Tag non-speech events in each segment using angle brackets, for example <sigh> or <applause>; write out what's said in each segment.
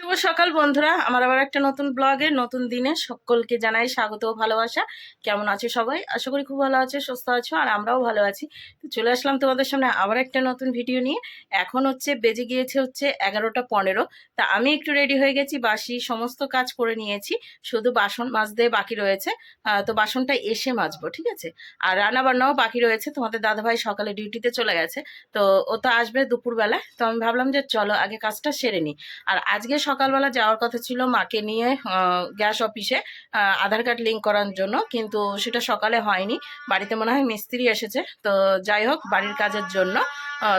শুভ সকাল বন্ধুরা। আমার আবার একটা নতুন ব্লগে, নতুন দিনে সকলকে জানাই স্বাগত ও ভালোবাসা। কেমন আছো সবাই? আশা করি খুব ভালো আছে, সুস্থ আছো, আর আমরাও ভালো আছি। তো চলে আসলাম তোমাদের সামনে আবার একটা নতুন ভিডিও নিয়ে। এখন হচ্ছে বেজে গিয়েছে হচ্ছে এগারোটা পনেরো। তা আমি একটু রেডি হয়ে গেছি, বাসি সমস্ত কাজ করে নিয়েছি। শুধু বাসন মাজতে বাকি রয়েছে। তো বাসনটা এসে মাজবো, ঠিক আছে? আর রান্না বান্নাও বাকি রয়েছে। তোমাদের দাদাভাই সকালে ডিউটিতে চলে গেছে। তো ও তো আসবে দুপুরবেলা। তো আমি ভাবলাম যে চলো আগে কাজটা সেরে নিই। আর আজকে সকালবেলা যাওয়ার কথা ছিল মাকে নিয়ে গ্যাস অফিসে আধার কার্ড লিঙ্ক করার জন্য, কিন্তু সেটা সকালে হয়নি। বাড়িতে মনে হয় মিস্ত্রি এসেছে। তো যাই হোক, বাড়ির কাজের জন্য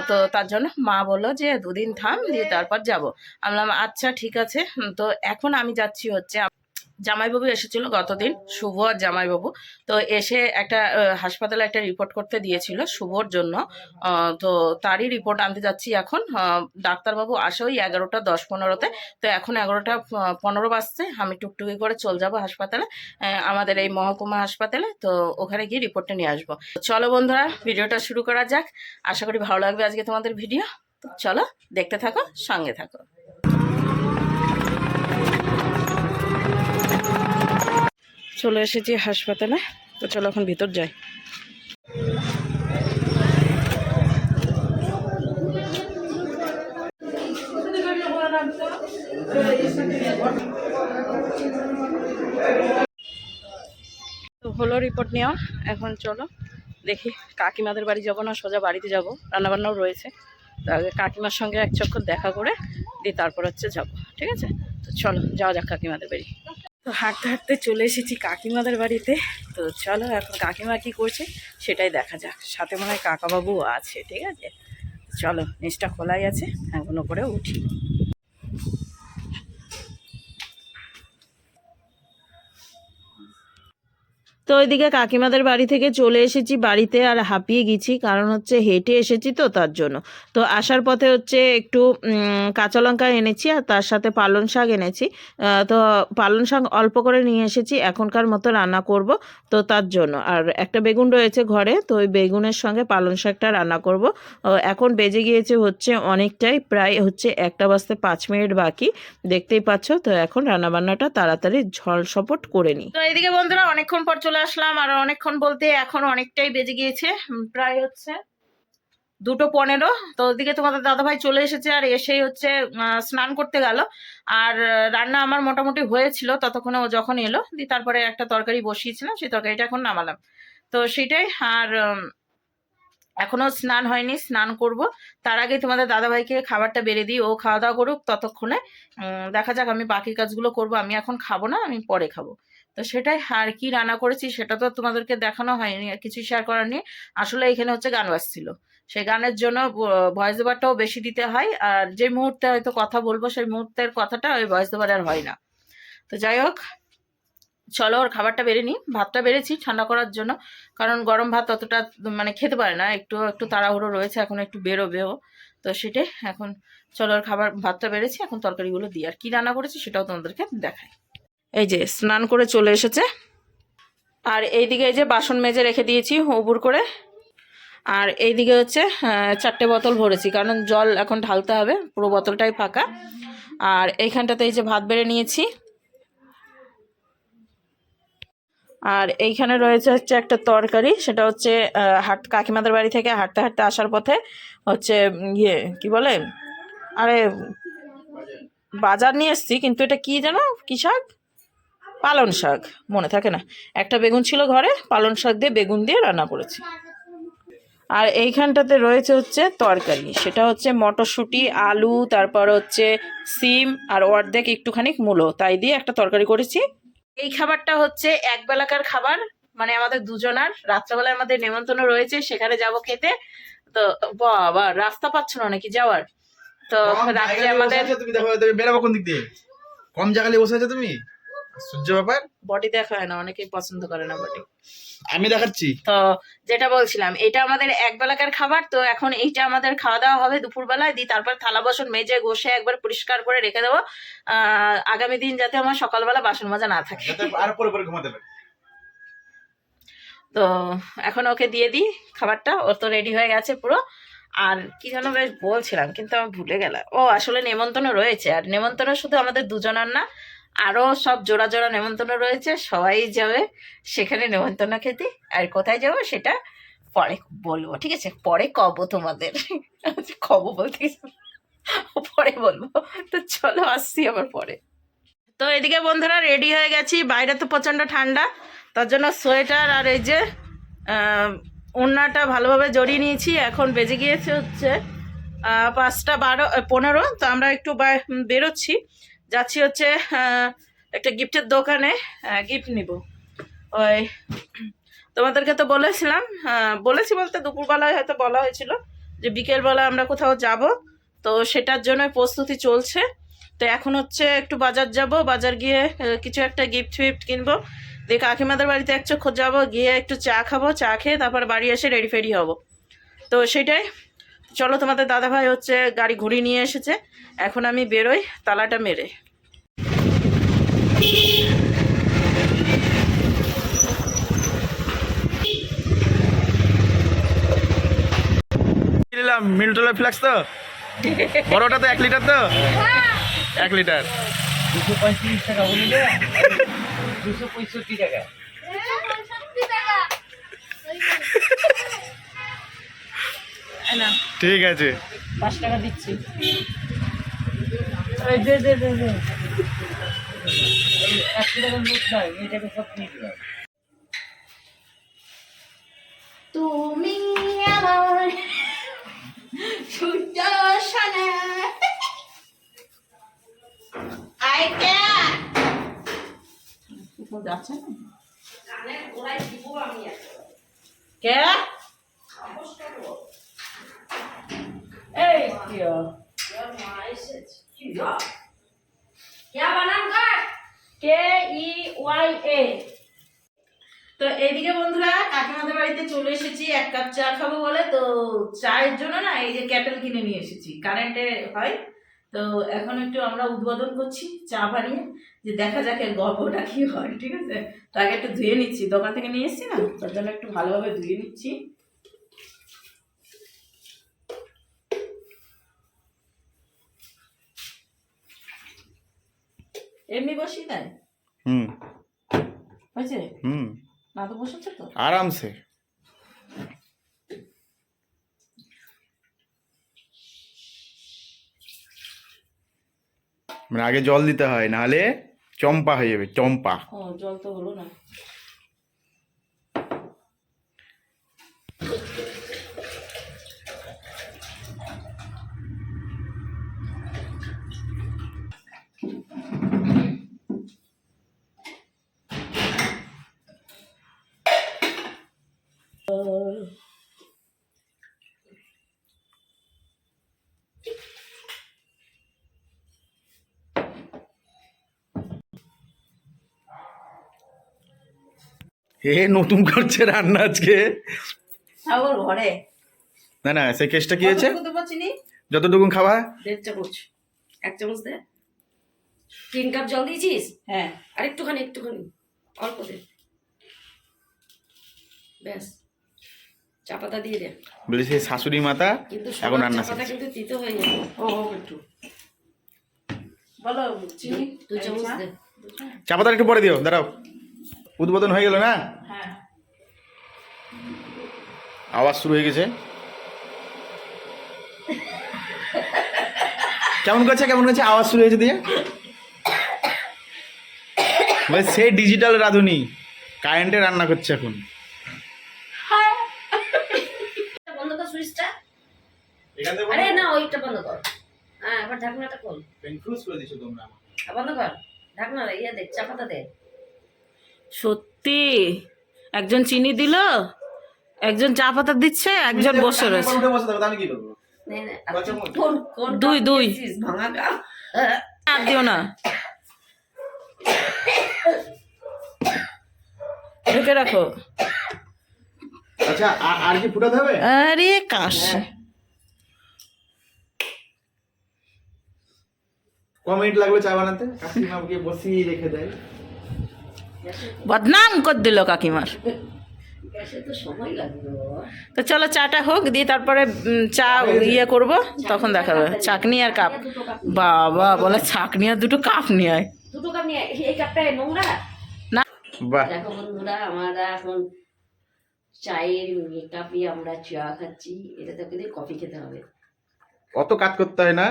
তো তার জন্য মা বলল যে, দুদিন থাম, দিয়ে তারপর যাব। আমি আচ্ছা ঠিক আছে। তো এখন আমি যাচ্ছি হচ্ছে জামাইবাবু এসেছিল গতদিন, শুভ আর জামাইবাবু। তো এসে একটা হাসপাতালে একটা রিপোর্ট করতে দিয়েছিল শুভর জন্য। তো তারই রিপোর্ট আনতে যাচ্ছি এখন। ডাক্তারবাবু আসে ওই এগারোটা, দশ পনেরোতে। তো এখন এগারোটা পনেরো বাজছে। আমি টুকটুকি করে চল যাব হাসপাতালে। আমাদের এই মহকুমা হাসপাতালে। তো ওখানে গিয়ে রিপোর্টটা নিয়ে আসব। চলো বন্ধুরা, ভিডিওটা শুরু করা যাক। আশা করি ভালো লাগবে আজকে তোমাদের ভিডিও। চলো, দেখতে থাকো, সঙ্গে থাকো। চলে এসেছি হাসপাতালে। তো চলো এখন ভিতর যাই। তো হলো রিপোর্ট নেওয়া। এখন চলো দেখি কাকিমাদের বাড়ি যাব না, সোজা বাড়িতে যাব। রান্নাবান্নাও রয়েছে। আগে কাকিমার সঙ্গে এক চক্কর দেখা করে দিয়ে তারপর হচ্ছে যাব। ঠিক আছে? তো চলো, যাওয়া যাক কাকিমাদের বাড়ি। তো হাঁটতে হাঁটতে চলে এসেছি কাকিমাদের বাড়িতে। তো চলো এখন কাকিমা কী করছে সেটাই দেখা যাক। সাথে মনে হয় কাকাবাবুও আছে, ঠিক আছে? চলো, নিচটা খোলাই আছে। এখন করে উঠি। তো ওইদিকে কাকিমাদের বাড়ি থেকে চলে এসেছি বাড়িতে আর হাঁপিয়ে গেছি, কারণ হচ্ছে হেঁটে এসেছি তো তার জন্য। তো আসার পথে হচ্ছে একটু কাঁচা লঙ্কা এনেছি আর তার সাথে পালং শাক এনেছি। তো পালং শাক অল্প করে নিয়ে এসেছি, এখনকার মতো রান্না করব তো তার জন্য। আর একটা বেগুন রয়েছে ঘরে, তো ওই বেগুনের সঙ্গে পালং শাকটা রান্না করব। এখন বেজে গিয়েছে হচ্ছে অনেকটাই, প্রায় হচ্ছে একটা বাজতে পাঁচ মিনিট বাকি, দেখতেই পাচ্ছ। তো এখন রান্নাবান্নাটা তাড়াতাড়ি ঝল সপট করে নিই। তো এইদিকে বন্ধুরা, অনেকক্ষণ পর চলে আসলাম আর অনেকক্ষণ বলতে এখন অনেকটাই বেজে গিয়েছে প্রায় হচ্ছে দুটো পনেরো। তো ওদিকে তোমাদের দাদাভাই চলে এসেছে আর এসেই হচ্ছে স্নান করতে গেল। আর রান্না আমার মোটামুটি হয়েছিল ততক্ষণে ও যখন এলো, দিয়ে তারপরে একটা তরকারি বসিয়েছিলাম, সেই তরকারিটা এখন নামালাম। তো সেটাই, আর এখনও স্নান হয়নি, স্নান করব। তার আগে তোমাদের দাদাভাইকে খাবারটা বেড়ে দিই, ও খাওয়া দাওয়া করুক ততক্ষণে। দেখা যাক আমি বাকি কাজগুলো করব, আমি এখন খাব না, আমি পরে খাব। তো সেটাই আর কি রান্না করেছি সেটা তো তোমাদেরকে দেখানো হয়নি আর কিছু শেয়ার করার নেই। আসলে এখানে হচ্ছে গান বাজছিল। সেই গানের জন্য ভয়েস ওভারটাও বেশি দিতে হয় আর যে মুহূর্তে হয়তো কথা বলব সেই মুহূর্তের কথাটা ওই ভয়েস ওভার আর হয় না। তো যাই হোক, চলো ওর খাবারটা বেড়ে নিই। ভাতটা বেড়েছি ঠান্ডা করার জন্য। কারণ গরম ভাত অতটা মানে খেতে পারে না। একটু একটু তাড়াহুড়ো রয়েছে, এখন একটু বেরোবেও। তো সেটাই এখন চলো ওর খাবার, ভাতটা বেড়েছি। এখন তরকারিগুলো দিই। আর কি রান্না করেছি সেটাও তোমাদেরকে দেখাই। এই যে স্নান করে চলে এসেছে। আর এইদিকে এই যে বাসন মেজে রেখে দিয়েছি উবুর করে। আর এইদিকে হচ্ছে চারটে বোতল ভরেছি, কারণ জল এখন ঢালতে হবে, পুরো বোতলটাই ফাঁকা। আর এইখানটাতে এই যে ভাত বেড়ে নিয়েছি। আর এইখানে রয়েছে হচ্ছে একটা তরকারি, সেটা হচ্ছে হাট, কাকিমাদের বাড়ি থেকে হাঁটতে হাঁটতে আসার পথে হচ্ছে ইয়ে কি বলে? আরে, বাজার নিয়ে এসছি, কিন্তু এটা কি যেন, কি শাক? পালন শাক মনে থাকে না? একটা বেগুন ছিল ঘরে পালন শাক দিয়ে বেগুন দিয়ে রান্না করেছি। আর এইখানটাতে রয়েছে হচ্ছে তরকারি সেটা হচ্ছে মটরশুঁটি আলু তারপর হচ্ছে সিম আর অর্ধেক একটুখানি মূলো তাই দিয়ে একটা তরকারি করেছি। এই খাবারটা হচ্ছে এক বেলাকার খাবার মানে আমাদের দুজনার রাত্রেবেলায় আমাদের নেমন্তন্ন রয়েছে সেখানে যাব খেতে। তো বাবা রাস্তা পাচ্ছ না নাকি যাওয়ার? তো রাত্রে আমাদের তুমি? দেখো বেরাবো কোন দিক দিয়ে? কম জায়গায় বসে আছো তুমি? সূর্য ব্যাপার বডি দেখা হয় না অনেকেই পছন্দ করে না বডি আমি দেখাচ্ছি? তো যেটা বলছিলাম এটা আমাদের খাবার তো এখন এইটা আমাদের খাওয়া দাওয়া হবে দুপুরবেলায় দিই তারপর থালা বাসন মেজে ঘষে একবার পরিষ্কার করে রেখে দেবো। আগামী দিন যাতে আমার সকালবেলা বাসন মাজা না থাকে। আর পরে পরে ঘুমাতে পারে। তো এখন ওকে দিয়ে দিই খাবারটা ও তো রেডি হয়ে গেছে পুরো। আর কি যেন বেশ বলছিলাম কিন্তু আমি ভুলে গেলাম। ও আসলে নেমন্তন্ন রয়েছে আর নেমন্তন্ন শুধু আমাদের দুজনের না আরও সব জোড়া জোড়া নেমন্তন্ন রয়েছে, সবাই যাবে সেখানে নেমন্তন্ন খেতে। আর কোথায় যাব সেটা পরে বলব, ঠিক আছে? পরে কব তোমাদের। <laughs> কব বলতে পরে বলব। তো চলো আসছি আবার পরে। তো এদিকে বন্ধুরা রেডি হয়ে গেছি, বাইরে তো প্রচণ্ড ঠান্ডা, তার জন্য সোয়েটার আর এই যে ওড়নাটা ভালোভাবে জড়িয়ে নিয়েছি, এখন বেজে গিয়েছে হচ্ছে পাঁচটা বারো পনেরো, তো আমরা একটু বেরোচ্ছি। যাচ্ছি হচ্ছে একটা গিফটের দোকানে গিফট নিব। ওই, তোমাদেরকে তো বলেছিলাম বলেছি বলতে দুপুরবেলায় হয়তো বলা হয়েছিল যে বিকেলবেলা আমরা কোথাও যাব, তো সেটার জন্য প্রস্তুতি চলছে। তো এখন হচ্ছে একটু বাজার যাব, বাজার গিয়ে কিছু একটা গিফট ফিফট কিনবো। দিয়ে কাকিমাদের বাড়িতে এক চক্ষু যাব, গিয়ে একটু চা খাব, চা খেয়ে তারপর বাড়ি এসে রেডি ফেডি হব। তো সেটাই চলো তোমাদের দাদাভাই হচ্ছে গাড়ি ঘুরিয়ে নিয়ে এসেছে। এখন আমি বেরোই তালাটা মেরে। নিলাম? মিল্টলের ফ্ল্যাক্স তো? বড়টা তো এক লিটার তো? এক লিটার দুশো পঁয়ত্রিশ টাকা দুশো পঁয়ষট্টি টাকা। <laughs> ঠিক আছে। পাঁচ টাকা দিচ্ছি। এই দে দে দে দে। একশো টাকার নোট নয় এটাকে সব নিয়ে দিলাম তুমি আমার সুদর্শনা যাচ্ছে না? কে? এই কিয়া কে ই ওয়াই এ তো এইদিকে বন্ধুরা কাকিমাদের বাড়িতে চলে এসেছি এক কাপ চা খাব বলে। তো চায়ের জন্য না এই যে ক্যাটেল কিনে নিয়ে এসেছি কারেন্টে হয়। তো এখন একটু আমরা উদ্বোধন করছি চা বানিয়ে যে দেখা যাক এর গল্পটা কি হয় ঠিক আছে? তো আগে একটু ধুয়ে নিচ্ছি দোকান থেকে নিয়ে এসেছি না? তার জন্য একটু ভালোভাবে ধুয়ে নিচ্ছি। এমনি বসি দেয়? হুম। হয়েছে? হুম। না তো বসেছে তো? আরামসে। মানে আগে জল দিতে হয় নাহলে চম্পা হয়ে যাবে চম্পা। জল তো হলো না। হে নতুন করছে রান্না আজকে। সাগর ঘরে। না না সেই কেসটা কি হয়েছে? যতটুকু খাওয়া? দেড় চামচ। এক চামচ দে। তিন কাপ জল দিয়েছিস? হ্যাঁ। আর একটুখানি একটুখানি। অল্প দে। ব্যাস। চা পাতা দিয়ে দে। বলি সেই শাশুড়ি মাতা এখন রান্না পাতা কিন্তু তিতো হয়ে যাবে ও ও একটু। বলো চিনি? দু চামচ চা? দে? চা পাতা একটু পরে দিও দাঁড়াও। উদ্বোধন হয়ে গেল না? হ্যাঁ। আওয়াজ শুরু হয়ে গেছে। কেমন করছে কেমন করছে? আওয়াজ শুরু হয়েছে দিয়ে। সে ডিজিটাল রাঁধুনি কারেন্টে রান্না করছে এখন। বন্ধ কর সুইচটা। আরে না ওইটা বন্ধ কর। হ্যাঁ এবার ঢাকনাটা খোল। করে দিছো তোমরা বন্ধ কর। ঢাকনা ইয়ে দে চা পাতা দে। সত্যি? একজন চিনি দিল একজন চা পাতা দিচ্ছে একজন বসে রয়েছে। কোন দুই, দুই। আর দিও না। ঢুকে রাখো। আচ্ছা আর- আর কি ফুটাতে হবে? আরে কাশ। ক মিনিট লাগবে চা বানাতে? কাকিমাকে বসিয়ে রেখে দেয়। বদনাম কর দিল কাকিমার। তো চলো চাটা হোক দিয়ে তারপরে চা ইয়ে করব তখন দেখা যাবে চাকনি আর কাপ। বাবা বলে চাকনি আর দুটো কাপ নিয়ে আয়। দুটো কাপ নিয়ে এই কাপটা নোংরা? বাহ। দেখো বন্ধুরা আমরা এখন চায়ের কাপে আমরা চা খাচ্ছি। এটা তো কিন্তু কফি খেতে হবে। অত কাজ করতে হয় না।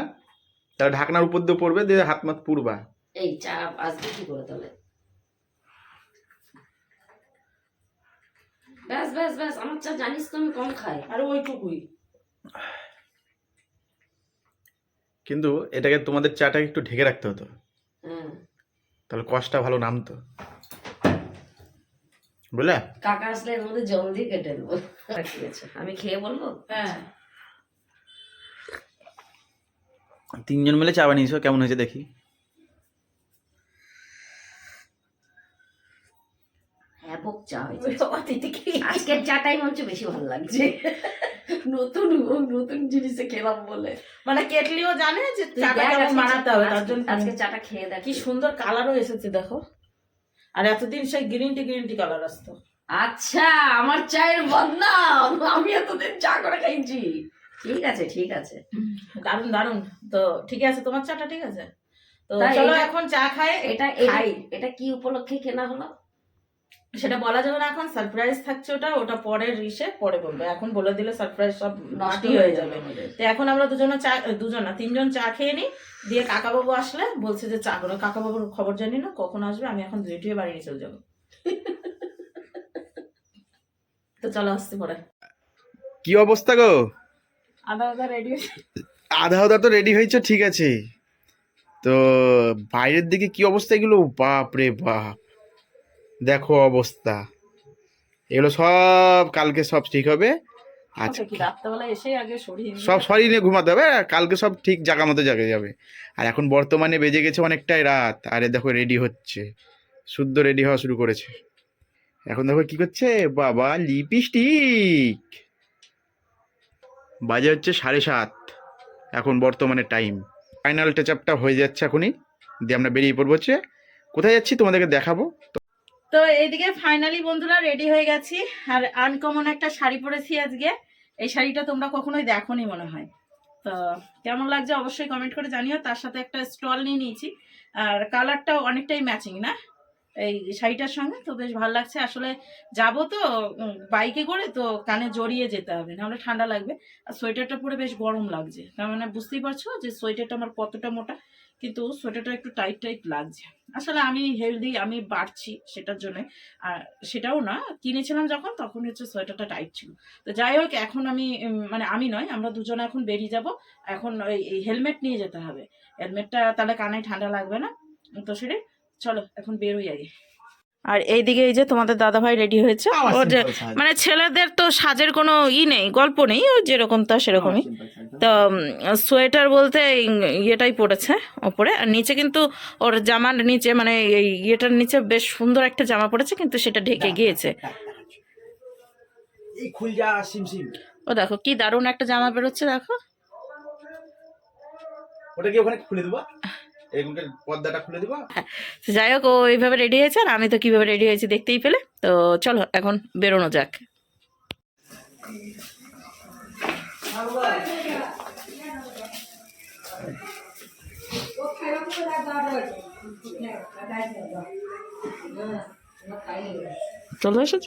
তাহলে ঢাকনার উপর দিয়ে পড়বে দিয়ে হাত মাত পুরবা এই চা আসবে কি করে তাহলে ব্যাস ব্যাস ব্যাস আমার চা জানিস তো আমি কম খাই। আর ওইটুকুই। কিন্তু এটাকে তোমাদের চাটাকে একটু ঢেকে রাখতে হতো। হ্যাঁ। তাহলে কষ্টটা ভালো নামতো। বুঝলে? কাকা আসলে এর মধ্যে জল দিয়ে কেটে নেব। ঠিক আছে আমি খেয়ে বলব? হ্যাঁ। তিনজন মিলে চা বানিয়েছো কেমন হয়েছে দেখি? ভোগ চা হয়েছে আজকের চাটাই হচ্ছে বেশি ভালো লাগছে। <laughs> নতুন নতুন জিনিসে খেলাম বলে। মানে কেটলিও জানে যে তুই চাটা কেমন বানাতে হবে তার জন্য আজকে চাটা খেয়ে দেখ। কি সুন্দর কালারও এসেছে দেখো। আর এতদিন সেই green tea green tea colour আসতো। আচ্ছা আমার চায়ের বদনাম আমি এতদিন চা করে খাইছি। ঠিক আছে ঠিক আছে। দারুণ দারুণ তো ঠিক আছে তোমার চাটা ঠিক আছে? তো চলো এখন চা খাই। এটা খাই। এটা- এটা কি উপলক্ষে কেনা হলো? সেটা বলা যাবে না এখন সারপ্রাইজ থাকছে ওটা ওটা পরের রিসে পরে বলবে। এখন বলে দিলে সারপ্রাইজ সব নষ্ট হয়ে যাবে তো এখন আমরা দুজনে চা দুজন না তিনজন চা খেয়ে নিই দিয়ে কাকাবাবু আসলে বলছে যে চা করো। কাকাবাবুর খবর জানি না কখন আসবে আমি এখন হয়ে বাড়ি নিয়ে চলে যাব। তো চলো আসতে পরে। কি অবস্থা গো? আদা আদা রেডি আধা আধা তো রেডি হয়েছে ঠিক আছে। তো বাইরের দিকে কি অবস্থা এগুলো? বাপ রে বাপ। দেখো অবস্থা। এগুলো সব কালকে সব ঠিক হবে। আচ্ছা সরিয়ে নিয়ে- সব সরি নিয়ে ঘুমাতে হবে আর কালকে সব ঠিক জায়গা মতো জায়গায় যাবে। আর এখন বর্তমানে বেজে গেছে অনেকটাই রাত আরে দেখো রেডি হচ্ছে। শুদ্ধ রেডি হওয়া শুরু করেছে। এখন দেখো কি করছে? বাবা লিপস্টিক বাজে হচ্ছে সাড়ে সাত। এখন বর্তমানে টাইম ফাইনাল টাচ আপটা হয়ে যাচ্ছে এখনই। দিয়ে আমরা বেরিয়ে পড়ব হচ্ছে। কোথায় যাচ্ছি তোমাদেরকে দেখাবো? তো এইদিকে ফাইনালি বন্ধুরা রেডি হয়ে গেছি। আর আনকমন একটা শাড়ি পরেছি আজকে। এই শাড়িটা তোমরা কখনোই দেখোনি মনে হয়। তো কেমন লাগছে অবশ্যই কমেন্ট করে জানিও। তার সাথে একটা স্টল নিয়ে নিয়েছি। আর কালারটাও অনেকটাই ম্যাচিং না? এই শাড়িটার সঙ্গে তো বেশ ভালো লাগছে। আসলে যাব তো বাইকে করে তো কানে জড়িয়ে যেতে হবে, নাহলে ঠান্ডা লাগবে। আর সোয়েটারটা পরে বেশ গরম লাগছে। তার মানে বুঝতেই পারছ যে সোয়েটারটা আমার কতটা মোটা। কিন্তু সোয়েটারটা একটু টাইট টাইট লাগছে। আসলে আমি হেলদি আমি বাড়ছি সেটার জন্য। আর সেটাও না, কিনেছিলাম যখন, তখন হচ্ছে সোয়েটারটা টাইট ছিল। তো যাই হোক, এখন আমি মানে আমি নয়, আমরা দুজনে এখন বেরিয়ে যাব। এখন ওই হেলমেট নিয়ে যেতে হবে। হেলমেটটা তাহলে কানে ঠান্ডা লাগবে না। তো সেটাই, চলো, এখন বেরোই আগে। আর এইদিকে এই যে তোমাদের দাদা ভাই রেডি হয়েছে ও যে মানে ছেলেদের তো সাজের কোনো ই নেই গল্প নেই ও যেরকম তা সেরকমই। তো সোয়েটার বলতে ইয়েটাই পড়েছে ওপরে। আর নিচে কিন্তু ওর জামার নিচে মানে এই ইয়েটার নিচে বেশ সুন্দর একটা জামা পড়েছে কিন্তু সেটা ঢেকে গিয়েছে। ও দেখো কি দারুণ একটা জামা বেরোচ্ছে দেখো। ওটা কি ওখানে খুলে দেবো? যাই হোক, ও এইভাবে রেডি হয়েছে আর আমি তো কীভাবে রেডি হয়েছি দেখতেই পেলে। তো চলো, এখন বেরোনো যাক। চলে এসেছ?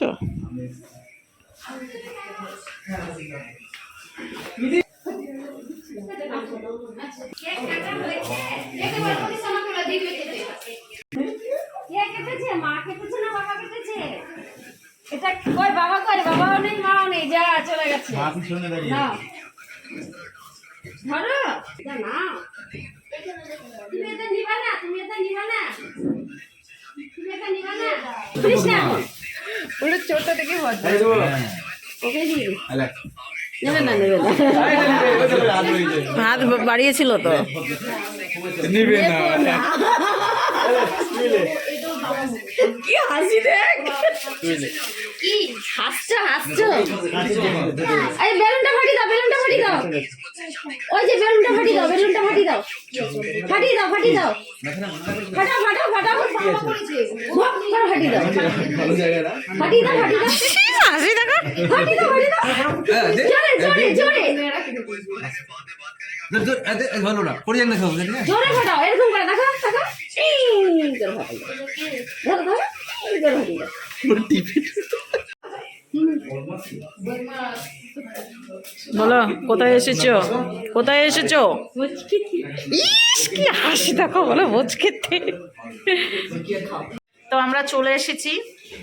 চলে গেছে না। ধরো। না তুমি এটা নিবা না তুমি এটা নিবা না। তুমি এটা নিবা না। প্লিজ ওটা ছোট থেকে ওকে দিয়ে নেবে না। নেবে না হাত বাড়িয়েছিল তো। কি হাসি দেখ। কি? হাসছো হাসছো? এই বেলুনটা ফাটি দাও বেলুনটা ফাটি দাও। ওই যে বেলুনটা ফাটি দাও বেলুনটা ফাটি দাও। ফাটি দাও ফাটি দাও। ফাটাও ফাটাও ফাটাও ফাটি দাও। ফাটি দাও ফাটি দাও। হাসি দেখো। ফাটি দাও ফাটি দাও। জোরে জোরে জোরে। হলো না পড়ে যান না জোরে ফাটাও এরকম করে দেখো দেখো। এই করে বলো, কোথায় এসেছ? কোথায় এসেছ? ইস, কি হাসি, দেখো, বলো, ভোজ খেতে। তো আমরা চলে এসেছি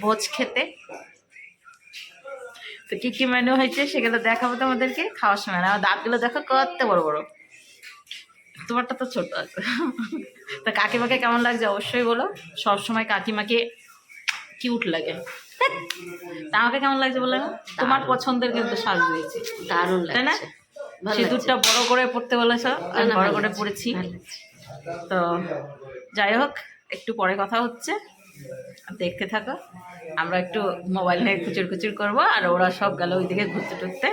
ভোজ খেতে। তো কি কি মেনু হয়েছে সেগুলো দেখাবো তোমাদেরকে। খাওয়ার সময় আমার দাঁতগুলো দেখো কত বড় বড়। তোমারটা তো ছোট আছে। তো কাকিমাকে কেমন লাগছে অবশ্যই বলো। সবসময় কাকিমাকে কিউট লাগে। তা আমাকে কেমন লাগছে বলে? না তোমার পছন্দের কিন্তু সাজ দিয়েছি। দারুণ তাই না? সিঁদুরটা বড় করে পড়তে বলেছ? বড় করে পড়েছি তো যাই হোক একটু পরে কথা হচ্ছে। দেখতে থাকো। আমরা একটু মোবাইল নিয়ে খুচুর খুচুর করব আর ওরা সব গেল ওইদিকে ঘুরতে টুরতে।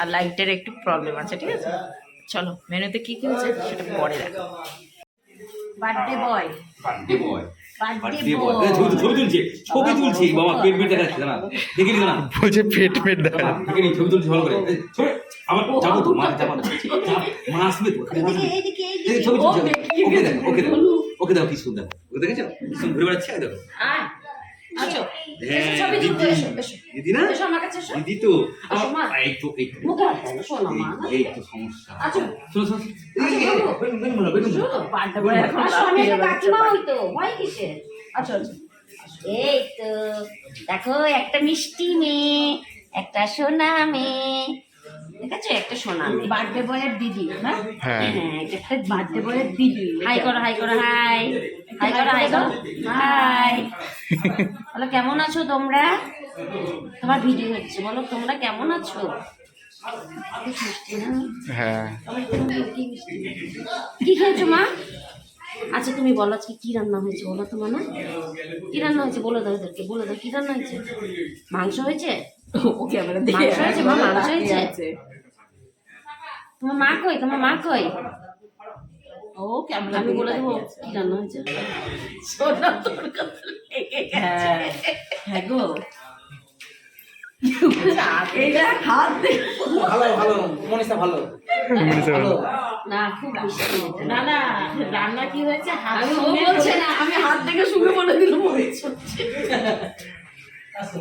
আর লাইটের একটু প্রবলেম আছে ঠিক আছে? চলো মেনুতে কি কি হচ্ছে সেটা পরে দেখো। Birthday boy. Birthday boy. ছবি ছবি তুলছে ছবি তুলছে বাবা পেট পেট দেখাচ্ছে না দেখে নিল না বলছে পেট পেট দেখা দেখে নি ছবি তুলছে ভালো করে। আমার যাব তো মা যাব মা আসবে তো। ছবি তুলছে ওকে দেখি। দেখো ওকে দেখো ওকে দেখো কি সুন্দর। ওকে দেখেছ? ঘুরে বেড়াচ্ছে? দেখো। আয়, এই তো দেখো একটা মিষ্টি মেয়ে একটা সোনা মেয়ে। দেখাচ্ছ একটা সোনা বার্থডে বয়ের দিদি হ্যাঁ? হ্যাঁ।, হ্যাঁ একটা বার্থডে বয়ের দিদি। হাই করো হাই করো হাই। হাই করো হাই করো হাই বলো কেমন আছো তোমরা? তোমার ভিডিও হচ্ছে বলো তোমরা কেমন আছো? হ্যাঁ। কি খেয়েছো মা? আচ্ছা তুমি বলো আজকে কি রান্না হয়েছে বলো তো না? কি রান্না হয়েছে বলে দাও ওদেরকে বলে দাও কি রান্না হয়েছে? মাংস হয়েছে? ও ক্যামেরা মাংস হয়েছে মা মাংস হয়েছে? তোমার মা কই? তোমার মা কই? ও ক্যামেরা আমি বলে দেবো রান্না হয়েছে? সোনা তোর কাছে লেগে গেছে। হ্যাঁ গো। এইটা হাত দিয়ে ভালো ভালো। মনীষা ভালো। ভালো। না খুব না না রান্না কি হয়েছে? হাত আমি ও সঙ্গে বলছে না আমি হাত থেকে শুনে বলে দিলাম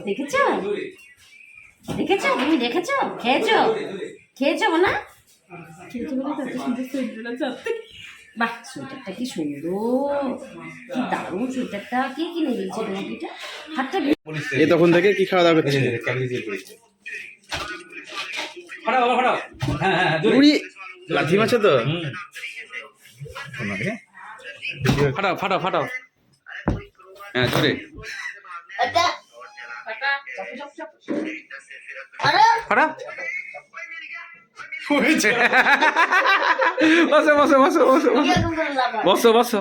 দেখেছ? দেখেছ? তুমি দেখেছ? খেয়েছো? খেয়েছো না খেয়েছে বলে তো সুন্দর। বাহ সোয়েটারটা কি সুন্দর। কি দারুণ সোয়েটারটা। কে কিনে দিয়েছে তোমাকে এটা হাতটা এ তখন থেকে কি খাওয়া দাওয়া করছে? ফাটাও বাবা, ফাটাও। হ্যাঁ হ্যাঁ জোরে। উড়ি লাথি মাছে তো। ফাটাও ফাটাও ফাটাও। হ্যাঁ জোরে ফাটাও। হয়েছে বসো বসো বসো বসো বসো বসো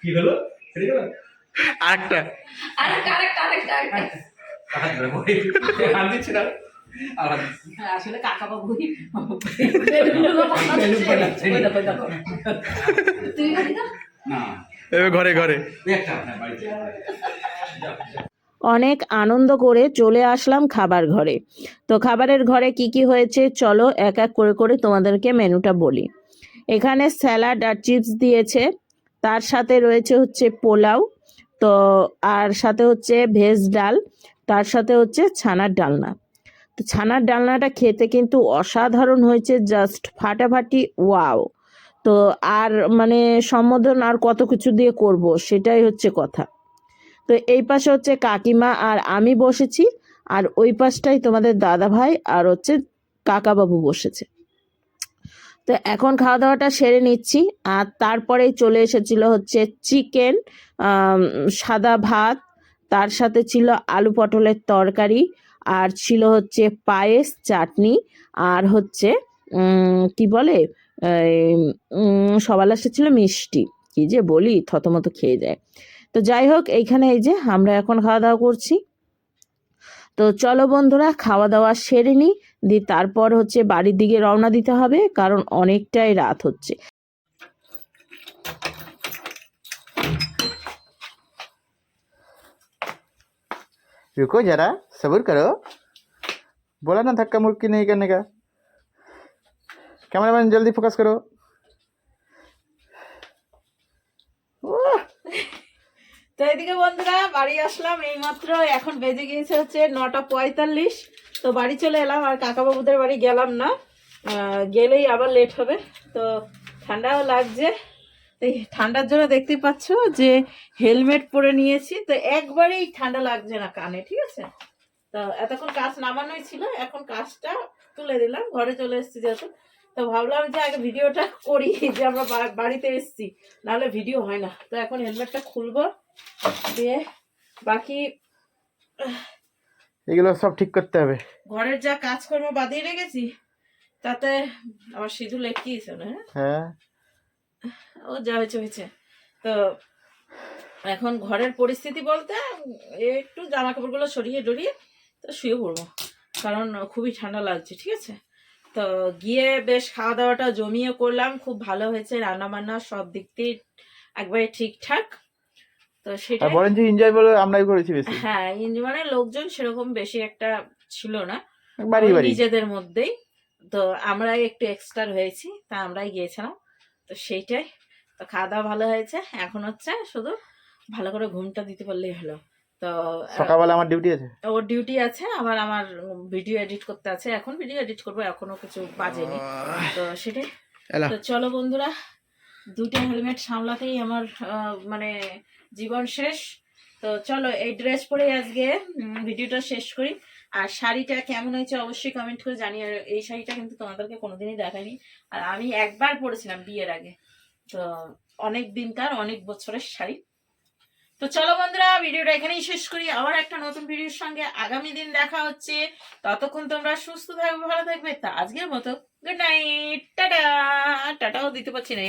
কি হলো আরেকটা আরেকটা আরেকটা আরেকটা হাত দিচ্ছি না আসলে কাকা ঘরে ঘরে। অনেক আনন্দ করে চলে আসলাম খাবার ঘরে। তো খাবারের ঘরে কি কি হয়েছে চলো এক এক করে করে তোমাদেরকে মেনুটা বলি। এখানে স্যালাড আর চিপস দিয়েছে তার সাথে রয়েছে হচ্ছে পোলাও তো আর সাথে হচ্ছে ভেজ ডাল তার সাথে হচ্ছে ছানার ডালনা। তো ছানার ডালনাটা খেতে কিন্তু অসাধারণ হয়েছে জাস্ট ফাটাফাটি ওয়াও তো আর মানে সম্বোধন আর কত কিছু দিয়ে করব সেটাই হচ্ছে কথা। তো এই পাশে হচ্ছে কাকিমা আর আমি বসেছি, আর ওই পাশটাই তোমাদের দাদা ভাই আর হচ্ছে কাকাবাবু বসেছে। তো এখন খাওয়া দাওয়াটা সেরে নিচ্ছি, আর তারপরেই চলে এসেছিল হচ্ছে চিকেন সাদা ভাত, তার সাথে ছিল আলু পটলের তরকারি আর ছিল হচ্ছে পায়েস, চাটনি আর হচ্ছে কি বলে সবার লাস্টে ছিল মিষ্টি। কি যে বলি, থতমত খেয়ে যায়। তো যাই হোক, এইখানে এই যে আমরা এখন খাওয়া দাওয়া করছি। তো চলো বন্ধুরা খাওয়া দাওয়া সেরে নিই দিয়ে তারপর হচ্ছে বাড়ির দিকে রওনা দিতে হবে, কারণ অনেকটাই রাত হচ্ছে। रुको जरा सब्र करो बोला ना धक्का मुक्की नहीं करने का कैमरामैन जल्दी फोकस करो তো এদিকে <laughs> বন্ধুরা বাড়ি আসলাম এইমাত্র এখন বেজে গিয়েছে হচ্ছে নটা পঁয়তাল্লিশ তো বাড়ি চলে এলাম আর কাকাবাবুদের বাড়ি গেলাম না আহ, গেলেই আবার লেট হবে তো ঠান্ডাও লাগছে তো এই ঠান্ডার জন্য দেখতে পাচ্ছ যে হেলমেট পরে নিয়েছি। তো একবারেই ঠান্ডা লাগছে না কানে ঠিক আছে? তো এতক্ষণ কাজ নামানোই ছিল এখন কাজটা তুলে দিলাম ঘরে চলে এসেছি যেহেতু। তো ভাবলাম যে আগে ভিডিওটা করি যে আমরা বাড়িতে এসেছি নাহলে ভিডিও হয় না। তো এখন হেলমেটটা খুলবো দিয়ে বাকি এগুলো সব ঠিক করতে হবে। ঘরের যা কাজকর্ম বাদিয়ে রেখেছি তাতে আমার সিঁদুর লেটকিয়েছে না হ্যাঁ? ও যা হয়েছে হয়েছে। তো এখন ঘরের পরিস্থিতি বলতে একটু জামা কাপড়গুলো সরিয়ে ডরিয়ে তো শুয়ে পড়ব। কারণ খুবই ঠান্ডা লাগছে ঠিক আছে? তো গিয়ে বেশ খাওয়া দাওয়াটা জমিয়ে করলাম খুব ভালো হয়েছে রান্না বান্না সব দিক দিয়ে একবারে ঠিকঠাক। তো সেটা যে এনজয় বলে আমরাই করেছি বেশি। হ্যাঁ মানে লোকজন সেরকম বেশি একটা ছিল না। নিজেদের মধ্যেই। তো আমরাই একটু এক্সট্রা হয়েছি তা আমরাই গিয়েছিলাম। তো সেইটাই। তো খাওয়া দাওয়া ভালো হয়েছে। এখন হচ্ছে শুধু ভালো করে ঘুমটা দিতে পারলেই হলো। তো সকালবেলা আমার ডিউটি আছে? ওর ডিউটি আছে। আবার আমার ভিডিও এডিট করতে আছে। এখন ভিডিও এডিট করব এখনও কিছু বাজেনি। তো সেটাই। তো চলো বন্ধুরা দুটো হেলমেট সামলাতেই আমার মানে জীবন শেষ। তো চলো এই ড্রেস পরে আজকে ভিডিওটা শেষ করি। আর শাড়িটা কেমন হয়েছে অবশ্যই কমেন্ট করে জানিয়ে আর এই শাড়িটা কিন্তু তোমাদেরকে কোনোদিনই দেখাইনি। আর আমি একবার পরেছিলাম বিয়ের আগে। তো অনেক দিনকার অনেক বছরের শাড়ি। তো চলো বন্ধুরা, ভিডিওটা এখানেই শেষ করি। আবার একটা নতুন ভিডিওর সঙ্গে আগামী দিন দেখা হচ্ছে। ততক্ষণ তোমরা সুস্থ থাকবে, ভালো থাকবে। তা আজকের মতো গুড নাইট টাটা। টাটাও দিতে পারছি না।